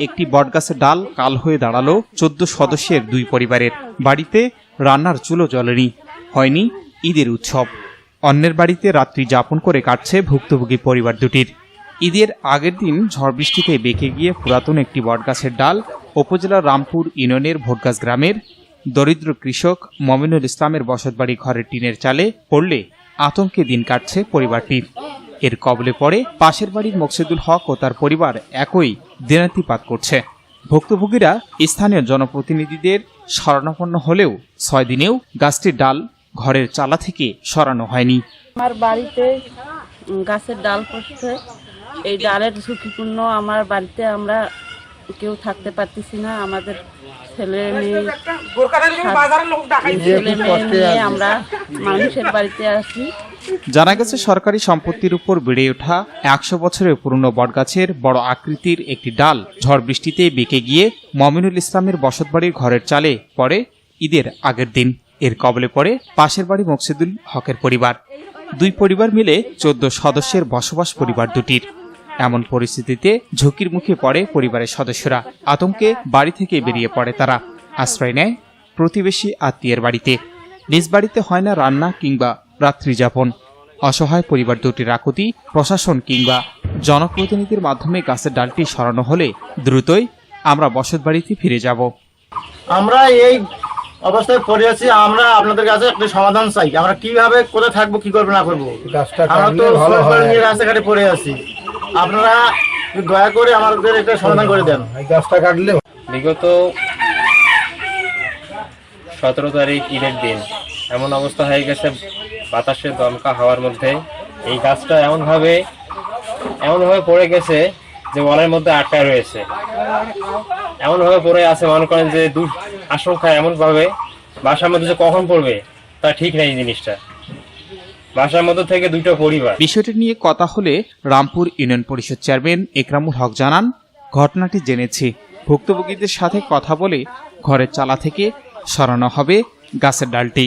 একটি বটগাছের ডাল কাল হয়ে দাঁড়াল চোদ্দ সদস্যের দুই পরিবারের। বাড়িতে রান্নার চুলো জ্বলেনি। হয়নি ঈদের উৎসব। অন্যের বাড়িতে রাত্রি যাপন করে কাটছে ভুক্তভোগী পরিবার দুটির। ঈদের আগের দিন ঝড় বৃষ্টিতে বেঁকে গিয়ে পুরাতন একটি বটগাছের ডাল উপজেলার রামপুর ইউনিয়নের ভোটগাছ গ্রামের দরিদ্র কৃষক মমিনুল ইসলামের বসতবাড়ি ঘরের টিনের চালে পড়লে আতঙ্কে দিন কাটছে পরিবারটির। এর কবলে পড়ে পাশের বাড়ির মকসিদুল হক ও তার পরিবার একই দিনাতিপাত করছে। ভুক্তভোগীরা স্থানীয় জনপ্রতিনিধিদের শরণাপন্ন হলেও ছয় দিনেও গাছটির ডাল ঘরের চালা থেকে সরানো হয়নি। আমার বাড়িতে গাছের ডাল পড়ছে। এই ডালের ঝুঁকিপূর্ণ আমার বাড়িতে আমরা কেউ থাকতে পারতেছি না। আমাদের ছেলে মেয়ে ছেলে মেয়ে নিয়ে আমরা মানুষের বাড়িতে আসি। জানা গেছে, সরকারি সম্পত্তির উপর বেড়ে ওঠা একশো বছরের পুরনো বটগাছের বড় আকৃতির একটি ডাল ঝড় বৃষ্টিতে বেঁকে গিয়ে মমিনুল ইসলামের বসতবাড়ির ঘরের চালে পড়ে ঈদের আগের দিন। এর কবলে পড়ে পাশের বাড়ি মকসিদুল হকের পরিবার। দুই পরিবার মিলে চোদ্দ সদস্যের বসবাস পরিবার দুটির। এমন পরিস্থিতিতে ঝুঁকির মুখে পড়ে পরিবারের সদস্যরা। আতঙ্কে বাড়ি থেকে বেরিয়ে পড়ে তারা। আশ্রয় নেয় প্রতিবেশী আত্মীয়ের বাড়িতে। নিজ বাড়িতে হয় না রান্না কিংবা রাত্রি যাপন অসহায় পরিবার দুটির আকুতি প্রশাসন কিংবা জনপ্রতিনিধির মাধ্যমে গাছের ডালটি সরানো হলে দ্রুতই আমরা বসত বাড়িতে ফিরে যাব। আমরা এই অবস্থায় পড়ে আছি আমরা আপনাদের কাছে একটা সমাধান চাই। আমরা কীভাবে কোথায় থাকব কি করব না করব? আমরা তো নিয়ে রাস্তাঘাটে পড়ে আছি। আপনারা দয়া করে আমাদের একটা সমাধান করে দেন। এই গাছটা কাটলে বিগত সতেরো তারিখ ঈদের দিন এমন অবস্থা হয়ে গেছে বাতাসে দমকা হাওয়ার মধ্যে এই গাছটা এমনভাবে এমনভাবে পড়ে গেছে যে ওয়ালের মধ্যে আটকায় রয়েছে। এমনভাবে পড়ে আছে, মনে করেন যে দূর আশঙ্কা এমনভাবে, বাসার মধ্যে যে কখন পড়বে, তা ঠিক নেই জিনিসটা। বাসার মধ্যে থেকে দুটো পরিবার। বিষয়টি নিয়ে কথা হলে রামপুর ইউনিয়ন পরিষদ চেয়ারম্যান একরামুল হক জানান, ঘটনাটি জেনেছি। ভুক্তভোগীদের সাথে কথা বলে ঘরের চালা থেকে সরানো হবে গাছের ডালটি।